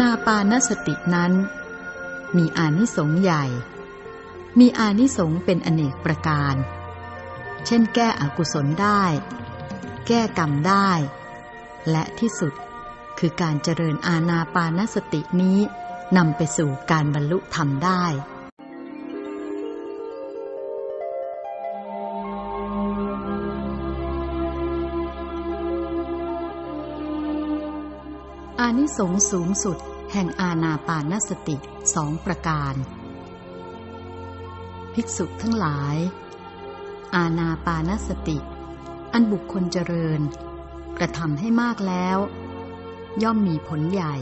นาปานสตินั้น มีอานิสงส์ใหญ่ มีอานิสงส์เป็นอเนกประการ เช่นแก้อกุศลได้ แก้กรรมได้ และที่สุดคือการเจริญอาณาปานสตินี้นำไปสู่การบรรลุธรรมได้อานิสงส์สูงสุด แห่งอาณาปานสติสองประการ ภิกษุทั้งหลาย อาณาปานสติ อันบุคคลเจริญ กระทำให้มากแล้ว ย่อมมีผลใหญ่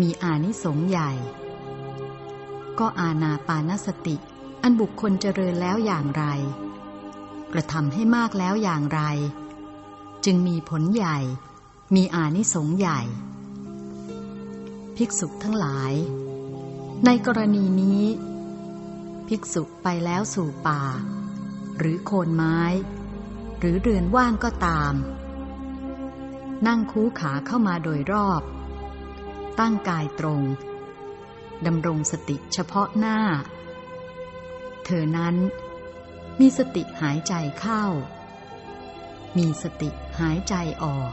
มีอานิสงส์ใหญ่ ก็อาณาปานสติ อันบุคคลเจริญแล้วอย่างไร กระทำให้มากแล้วอย่างไร จึงมีผลใหญ่ มีอานิสงส์ใหญ่ ภิกษุทั้งหลาย ในกรณีนี้ ภิกษุไปแล้วสู่ป่า หรือโคนไม้ หรือเรือนว่างก็ตาม นั่งคูขาเข้ามาโดยรอบ ตั้งกายตรงดำรงสติเฉพาะหน้า เธอนั้นมีสติหายใจเข้า มีสติหายใจออก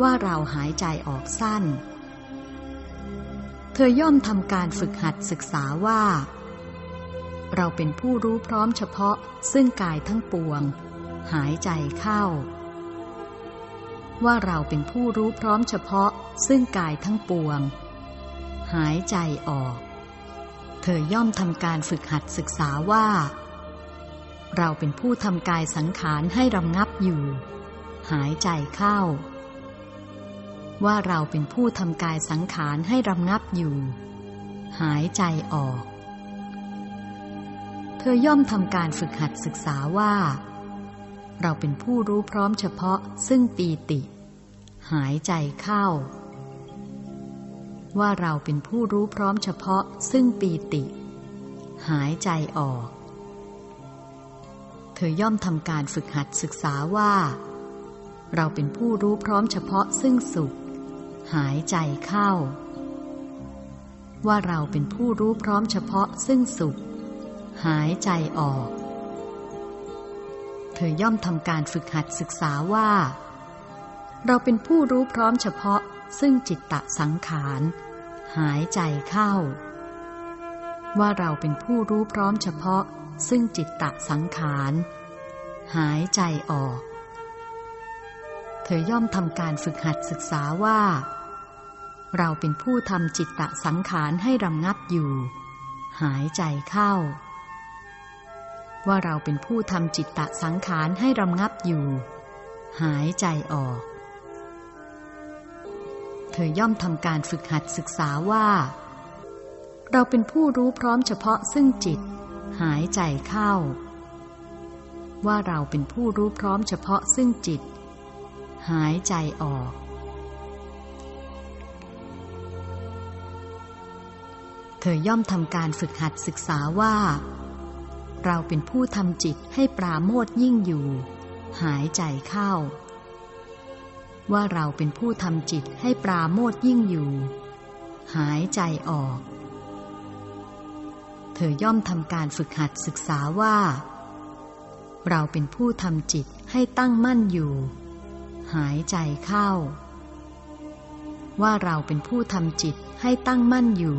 ว่าเราหายใจออกสั้น เธอย่อมทำการฝึกหัดศึกษาว่า เราเป็นผู้รู้พร้อมเฉพาะซึ่งกายทั้งปวง หายใจเข้า ว่าเราเป็นผู้รู้พร้อมเฉพาะซึ่งกายทั้งปวง หายใจออก เธอย่อมทำการฝึกหัดศึกษาว่า เราเป็นผู้ทำกายสังขารให้รำงับอยู่ หายใจเข้า ว่าเราเป็นผู้ทำกายสังขารให้รำงับอยู่ หายใจออก เธอย่อมทำการฝึกหัดศึกษาว่า เราเป็นผู้รู้พร้อมเฉพาะซึ่งปีติ หายใจเข้า ว่าเราเป็นผู้รู้พร้อมเฉพาะซึ่งปีติ หายใจออก เธอย่อมทำการฝึกหัดศึกษาว่าเราเป็นผู้รู้พร้อมเฉพาะซึ่งสุข หายใจเข้า ว่าเราเป็นผู้รู้พร้อมเฉพาะซึ่งสุข หายใจออก เธอย่อมทำการฝึกหัดศึกษาว่า เราเป็นผู้รู้พร้อมเฉพาะซึ่งจิตตะสังขาร หายใจเข้า ว่าเราเป็นผู้รู้พร้อมเฉพาะซึ่งจิตตะสังขาร หายใจออก เธอย่อมทำการฝึกหัดศึกษาว่า เราเป็นผู้ทำจิตตะสังขารให้รำงับอยู่ หายใจเข้า ว่าเราเป็นผู้ทำจิตตะสังขารให้รำงับอยู่ หายใจออก เธอย่อมทำการฝึกหัดศึกษาว่า เราเป็นผู้รู้พร้อมเฉพาะซึ่งจิต หายใจเข้า ว่าเราเป็นผู้รู้พร้อมเฉพาะซึ่งจิต หายใจออก เธอย่อมทำการฝึกหัดศึกษาว่า เราเป็นผู้ทำจิตให้ปราโมทยิ่งอยู่ หายใจเข้า ว่าเราเป็นผู้ทำจิตให้ปราโมทยิ่งอยู่ หายใจออก เธอย่อมทำการฝึกหัดศึกษาว่า เราเป็นผู้ทำจิตให้ตั้งมั่นอยู่ หายใจเข้า ว่าเราเป็นผู้ทำจิตให้ตั้งมั่นอยู่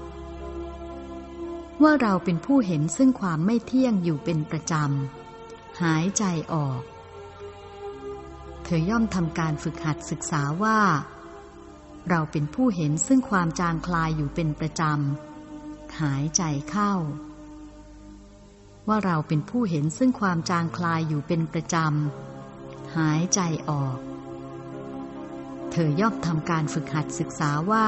ว่าเราเป็นผู้เห็นซึ่งความไม่เที่ยงอยู่เป็นประจำ หายใจออก เธอย่อมทำการฝึกหัดศึกษาว่า เราเป็นผู้เห็นซึ่งความจางคลายอยู่เป็นประจำ หายใจเข้า ว่าเราเป็นผู้เห็นซึ่งความจางคลายอยู่เป็นประจำ หายใจออก เธอย่อมทำการฝึกหัดศึกษาว่า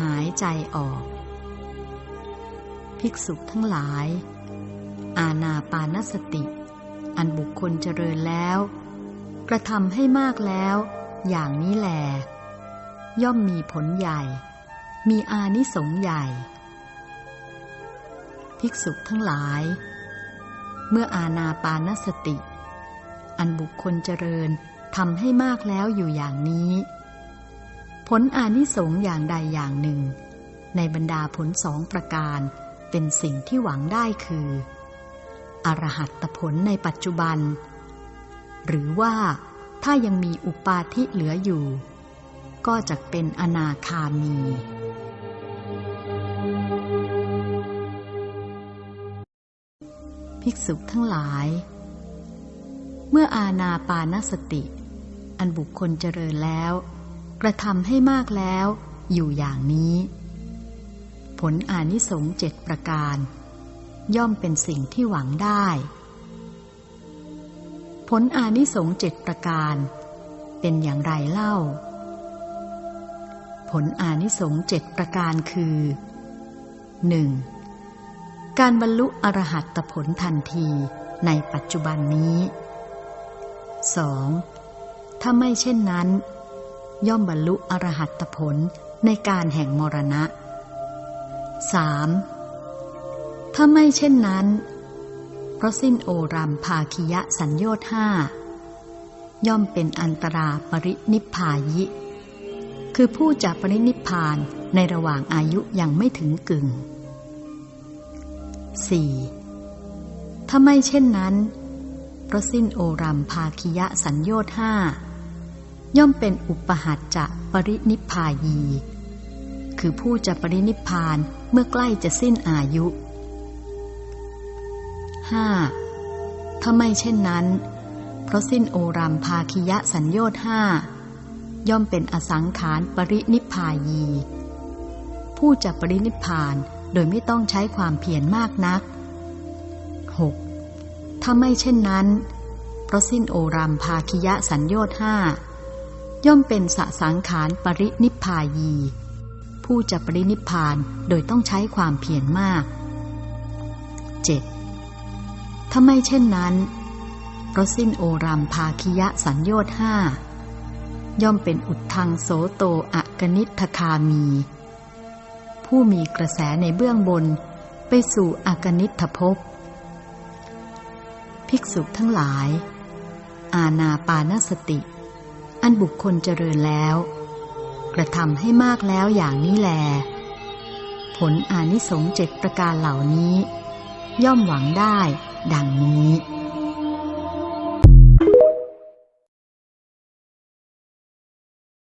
หายใจออก ภิกษุทั้งหลาย อาณาปานสติ อันบุคคลเจริญแล้ว กระทำให้มากแล้ว อย่างนี้แหลย่อมมีผลใหญ่ มีอานิสงส์ใหญ่ ภิกษุทั้งหลาย เมื่ออาณาปานสติ อันบุคคลเจริญทำให้มากแล้วอยู่อย่างนี้ ผลอานิสงส์อย่างใดอย่างหนึ่ง ในบรรดาผลสองประการเป็นสิ่งที่หวังได้คือ อรหัตผลในปัจจุบัน หรือว่าถ้ายังมีอุปาทิเหลืออยู่ ก็จะเป็นอนาคามี ภิกษุทั้งหลาย เมื่ออาณาปานสติ อันบุคคลเจริญแล้ว กระทำให้มากแล้ว อยู่อย่างนี้ ผลอานิสงส์เจ็ดประการ ย่อมเป็นสิ่งที่หวังได้ ผลอานิสงส์เจ็ดประการ เป็นอย่างไรเล่า ผลอานิสงส์เจ็ดประการคือ 1. การบรรลุอรหัตผลทันทีในปัจจุบันนี้ 2. ถ้าไม่เช่นนั้น ย่อมบรรลุอรหัตผลในการแห่งมรณะ 3. ถ้าไม่เช่นนั้น เพราะสิ้นโอรัมภาคิยะสัญโยธห้าย่อมเป็นอันตราปรินิพพายิ คือผู้จะปรินิพพานในระหว่างอายุยังไม่ถึงกึ่ง 4. ถ้าไม่เช่นนั้นเพราะสิ้นโอรัมภาคิยะสัญโยธห้า ย่อมเป็นอุปหัตจะปรินิพพายี คือผู้จะปรินิพพานเมื่อใกล้จะสิ้นอายุ 5. ถ้าไม่เช่นนั้น เพราะสิ้นโอรัมภาคิยะสัญโยธห้าย่อมเป็นอสังขารปรินิพพายี ผู้จะปรินิพพานโดยไม่ต้องใช้ความเพียรมากนัก 6. ถ้าไม่เช่นนั้น เพราะสิ้นโอรัมภาคิยะสัญโยธห้า ย่อมเป็นสสังขารปรินิพพายี ผู้จะปรินิพพานโดยต้องใช้ความเพียรมาก 7. ถ้าไม่เช่นนั้นเพราะสิ้นโอรัมภาคิยะสัญโยธห้าย่อมเป็นอุดทังโสโตอะกนิทคามี ผู้มีกระแสในเบื้องบนไปสู่อากนิทภพ ภิกษุทั้งหลาย อาณาปานสติ อันบุคคลเจริญแล้ว กระทำให้มากแล้วอย่างนี้แล ผลอานิสงส์เจ็ดประการเหล่านี้ ย่อมหวังได้ ดังนี้